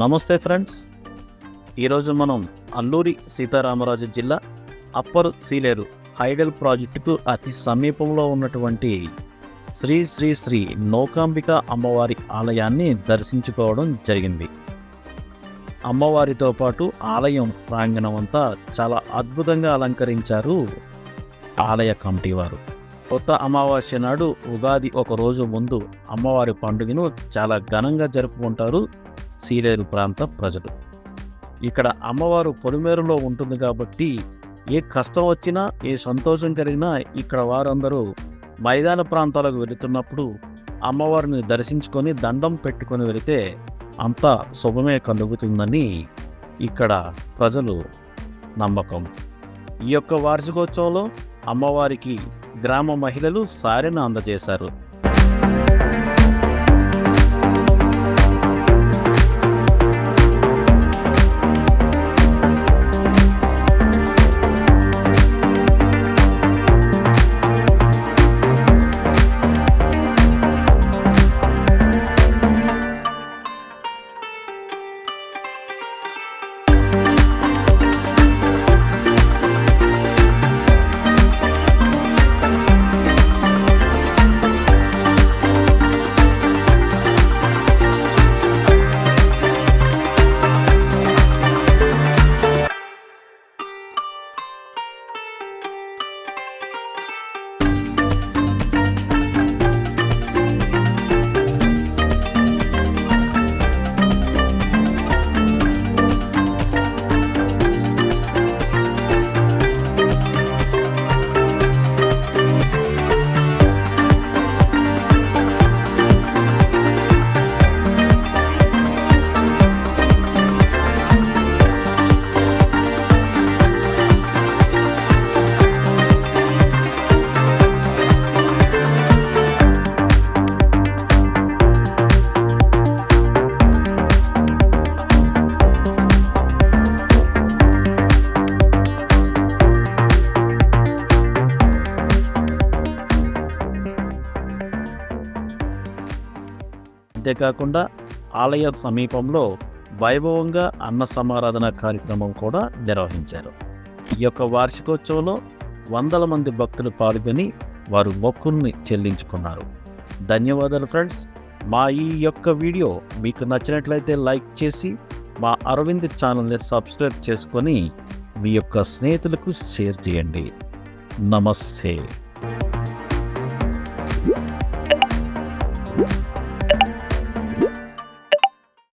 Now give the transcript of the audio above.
నమస్తే ఫ్రెండ్స్. ఈరోజు మనం అల్లూరి సీతారామరాజు జిల్లా అప్పర్ సీలేరు హైడల్ ప్రాజెక్టుకు అతి సమీపంలో ఉన్నటువంటి శ్రీ శ్రీ శ్రీ నౌకాంబిక అమ్మవారి ఆలయాన్ని దర్శించుకోవడం జరిగింది. అమ్మవారితో పాటు ఆలయం ప్రాంగణం అంతా చాలా అద్భుతంగా అలంకరించారు ఆలయ కమిటీ వారు. కొత్త అమావాస్య నాడు ఉగాది ఒక రోజు ముందు అమ్మవారి పండుగను చాలా ఘనంగా జరుపుకుంటారు సీలేరు ప్రాంత ప్రజలు. ఇక్కడ అమ్మవారు పొలిమేరులో ఉంటుంది కాబట్టి ఏ కష్టం వచ్చినా ఏ సంతోషం కలిగినా ఇక్కడ వారందరూ మైదాన ప్రాంతాలకు వెళుతున్నప్పుడు అమ్మవారిని దర్శించుకొని దండం పెట్టుకొని వెళితే అంతా శుభమే కలుగుతుందని ఇక్కడ ప్రజలు నమ్మకం. ఈ యొక్క వార్షికోత్సవంలో అమ్మవారికి గ్రామ మహిళలు సారెను అందజేశారు. అంతేకాకుండా ఆలయ సమీపంలో వైభవంగా అన్న సమారాధన కార్యక్రమం కూడా నిర్వహించారు. ఈ యొక్క వార్షికోత్సవంలో వందల మంది భక్తులు పాల్గొని వారు మొక్కుల్ని చెల్లించుకున్నారు. ధన్యవాదాలు ఫ్రెండ్స్. మా ఈ యొక్క వీడియో మీకు నచ్చినట్లయితే లైక్ చేసి మా అరవింద్ ఛానల్ని సబ్స్క్రైబ్ చేసుకొని మీ యొక్క స్నేహితులకు షేర్ చేయండి. నమస్తే.